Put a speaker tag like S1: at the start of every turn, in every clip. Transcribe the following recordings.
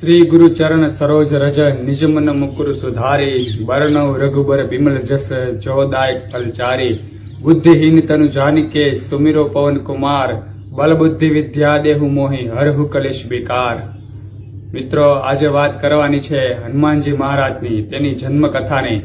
S1: શ્રી ગુરુ ચરણ સરોજ રજ નિજ મન મુકુર સુધારી વર્ણવ રઘુબર બિમલ જસ જોદાય ફલચારી બુદ્ધિહીન તનુ જાનકે સુમિરો પવન કુમાર બલ બુદ્ધિ વિદ્યા દેહુ મોહી હરહુ કલેશ બેકાર. મિત્રો, આજે વાત કરવાની છે હનુમાનજી મહારાજની, તેની જન્મકથાની.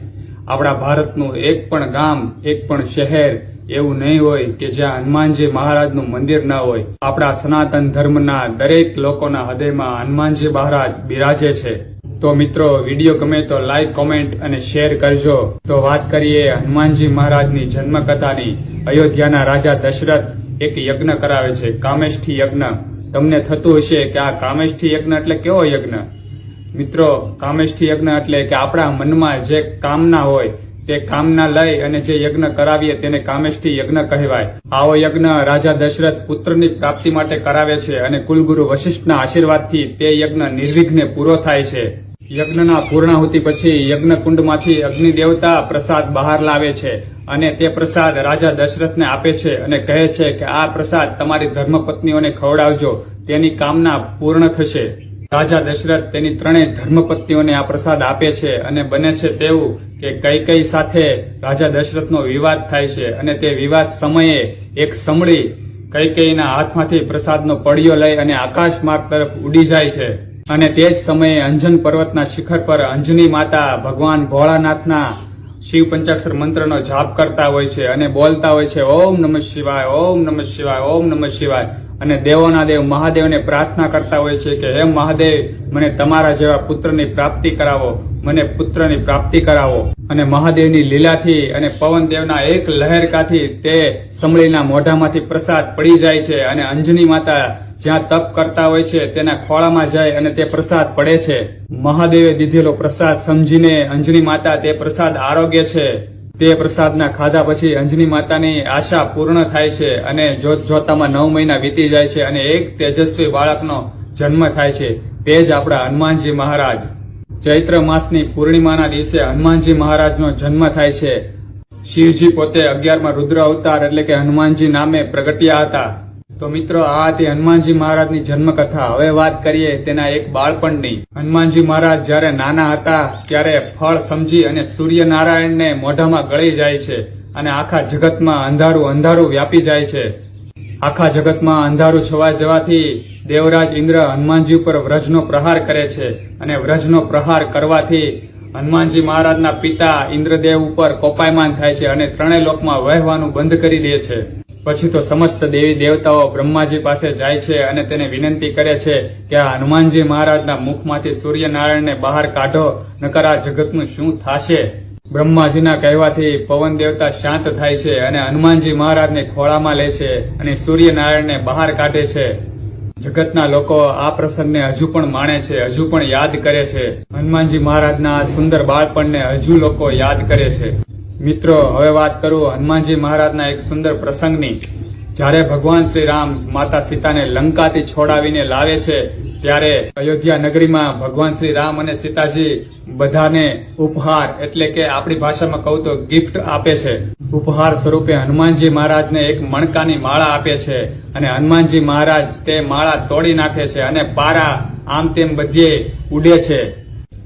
S1: આપણા ભારતનું એક પણ ગામ, એક પણ શહેર એવું નહીં હોય કે જ્યાં હનુમાનજી મહારાજનું મંદિર ના હોય. આપણા સનાતન ધર્મના દરેક લોકોના હૃદયમાં હનુમાનજી મહારાજ બિરાજે છે. તો મિત્રો, વીડિયો ગમે તો લાઈક કોમેન્ટ અને શેર કરજો. તો વાત કરીએ હનુમાનજી મહારાજની જન્મ કથાની અયોધ્યાના રાજા દશરથ એક યજ્ઞ કરાવે છે, કામેષ્ઠી યજ્ઞ. તમને થતું હશે કે આ કામેષ્ઠી યજ્ઞ એટલે કેવો યજ્ઞ? મિત્રો, કામેષ્ઠી યજ્ઞ એટલે કે આપણા મનમાં જે કામના હોય તે કામના લઈ અને જે યજ્ઞ કરાવીએ તેને કામેષ્ઠી યજ્ઞ કહેવાય. આવો યજ્ઞ રાજા દશરથ પુત્રની પ્રાપ્તિ માટે કરાવે છે અને કુલગુરુ વશિષ્ઠના આશીર્વાદથી તે યજ્ઞ નિર્વિઘ્ને પૂરો થાય છે. યજ્ઞના પૂર્ણાહુતિ પછી યજ્ઞ કુંડમાંથી અગ્નિ દેવતા પ્રસાદ બહાર લાવે છે અને તે પ્રસાદ રાજા દશરથને આપે છે અને કહે છે કે આ પ્રસાદ તમારી ધર્મપત્નીઓને ખવડાવજો. તેની કામના પૂર્ણ થશે. રાજા દશરથ તેની ત્રણેય ધર્મપત્નીઓને આ પ્રસાદ આપે છે અને બને છે તેવું કે કઈ કઈ સાથે રાજા દશરથનો વિવાદ થાય છે અને તે વિવાદ સમયે એક સમળી કઈ કઈના હાથમાંથી પ્રસાદનો પડિયો લઈ અને આકાશ માર્ગ તરફ ઉડી જાય છે. અને તે જ સમયે અંજન પર્વતના શિખર પર અંજની માતા ભગવાન ભોળાનાથના શિવ પંચાક્ષર મંત્રનો જાપ કરતા હોય છે અને બોલતા હોય છે, ઓમ નમઃ શિવાય, ઓમ નમઃ શિવાય, ઓમ નમઃ શિવાય. અને દેવોના દેવ મહાદેવને પ્રાર્થના કરતા હોય છે કે, હે મહાદેવ, મને તમારા જેવા પુત્રની પ્રાપ્તિ કરાવો, મને પુત્રની પ્રાપ્તિ કરાવો. અને મહાદેવની લીલાથી અને પવન દેવના એક લહેરકાથી તે સમળીના મોઢામાંથી પ્રસાદ પડી જાય છે અને અંજની માતા જ્યાં તપ કરતા હોય છે, તેના ખોળામાં જાય અને તે પ્રસાદ પડે છે. મહાદેવે દીધેલો પ્રસાદ સમજીને અંજની માતા તે પ્રસાદ આરોગ્ય છે. તે પ્રસાદના ખાધા પછી અંજની માતાની આશા પૂર્ણ થાય છે અને જોત જોતામાં નવ મહિના વીતી જાય છે અને એક તેજસ્વી બાળકનો જન્મ થાય છે, તે જ આપણા હનુમાનજી મહારાજ. ચૈત્ર માસની પૂર્ણિમાના દિવસે હનુમાનજી મહારાજનો જન્મ થાય છે. શિવજી પોતે અગિયારમાં રુદ્ર અવતાર એટલે કે હનુમાનજી નામે પ્રગટ્યા હતા. તો મિત્રો, આ હતી હનુમાનજી મહારાજની જન્મકથા. હવે વાત કરીએ તેના એક બાળપણની. હનુમાનજી મહારાજ જ્યારે નાના હતા, ત્યારે ફળ સમજી અને સૂર્યનારાયણને મોઢામાં ગળી જાય છે અને આખા જગતમાં અંધારું અંધારું વ્યાપી જાય છે. આખા જગતમાં અંધારું છવા જવાથી દેવરાજ ઇન્દ્ર હનુમાનજી ઉપર વ્રજનો પ્રહાર કરે છે અને વ્રજનો પ્રહાર કરવાથી હનુમાનજી મહારાજના પિતા ઇન્દ્રદેવ ઉપર કોપાયમાન થાય છે અને ત્રણેય લોકમાં વહેવાનું બંધ કરી દે છે. પછી તો સમસ્ત દેવી દેવતાઓ બ્રહ્માજી પાસે જાય છે અને તેને વિનંતી કરે છે કે આ હનુમાનજી મહારાજના મુખમાંથી સૂર્યનારાયણને બહાર કાઢો, નકર આ જગતનું શું થશે? બ્રહ્માજીના કહેવાથી પવન દેવતા શાંત થાય છે અને હનુમાનજી મહારાજને ખોળામાં લે છે અને સૂર્યનારાયણને બહાર કાઢે છે. જગતના લોકો આ પ્રસંગને હજુ પણ માણે છે, હજુ પણ યાદ કરે છે. હનુમાનજી મહારાજના આ સુંદર બાળપણને હજુ લોકો યાદ કરે છે. મિત્રો, હવે વાત કરું હનુમાનજી મહારાજના એક સુંદર પ્રસંગની. જ્યારે ભગવાન શ્રી રામ માતા સીતાને લંકાથી છોડાવીને લાવે છે, ત્યારે અયોધ્યા નગરીમાં ભગવાન શ્રી રામ અને સીતાજી બધાને ઉપહાર, એટલે કે આપણી ભાષામાં કહું તો ગિફ્ટ આપે છે. ઉપહાર સ્વરૂપે હનુમાનજી મહારાજને એક મણકાની માળા આપે છે અને હનુમાનજી મહારાજ તે માળા તોડી નાખે છે અને પારા આમ તેમ બધે ઉડે છે.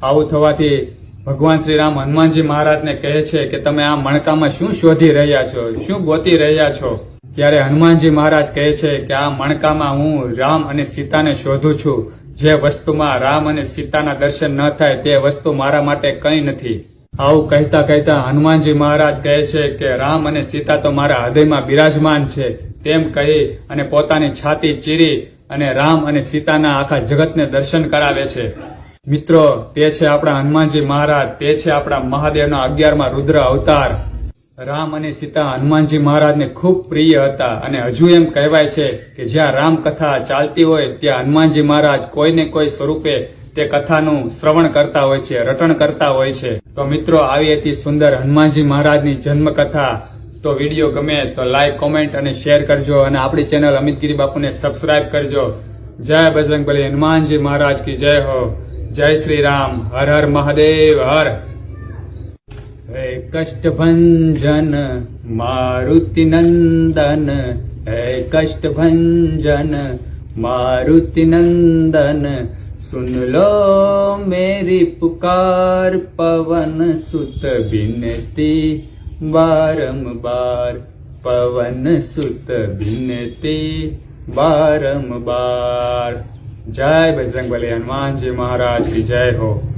S1: આવું થવાથી ભગવાન શ્રી રામ હનુમાનજી મહારાજને કહે છે કે તમે આ મણકામાં શું શોધી રહ્યા છો? શું ગોતી રહ્યા છો? ત્યારે હનુમાનજી મહારાજ કહે છે કે આ મણકામાં હું રામ અને સીતાને શોધું છું. જે વસ્તુમાં રામ અને સીતાના દર્શન ન થાય તે વસ્તુ મારા માટે કંઈ નથી. આવું કહેતા કહેતા હનુમાનજી મહારાજ કહે છે કે રામ અને સીતા તો મારા હૃદયમાં બિરાજમાન છે. તેમ કહી અને પોતાની છાતી ચીરી અને રામ અને સીતાના આખા જગતને દર્શન કરાવે છે. મિત્રો, તે છે આપણા હનુમાનજી મહારાજ, તે છે આપણા મહાદેવના અગિયારમાં રુદ્ર અવતાર. રામ અને સીતા હનુમાનજી મહારાજને ખૂબ પ્રિય હતા અને હજુ એમ કહેવાય છે કે જ્યાં રામ કથા ચાલતી હોય, ત્યાં હનુમાનજી મહારાજ કોઈને કોઈ સ્વરૂપે તે કથાનું શ્રવણ કરતા હોય છે, રટણ કરતા હોય છે. તો મિત્રો, આવી હતી સુંદર હનુમાનજી મહારાજની જન્મકથા. તો વીડિયો ગમે તો લાઈક કોમેન્ટ અને શેર કરજો અને આપણી ચેનલ અમિતગીરી બાપુને સબસ્ક્રાઇબ કરજો. જય બજરંગબલી, હનુમાનજી મહારાજ કી જય હો. જય શ્રી રામ હર હર મહાદેવ હર હે કષ્ટભંજન મારુતિ નંદન હે કષ્ટભંજન મારુતિ નંદન सुन लो मेरी पुकार पवन सुत बिनती बारंबार पवन सुत बिनती बारंबार જય બજરંગબલી હનુમાનજી મહારાજ કી જય હો.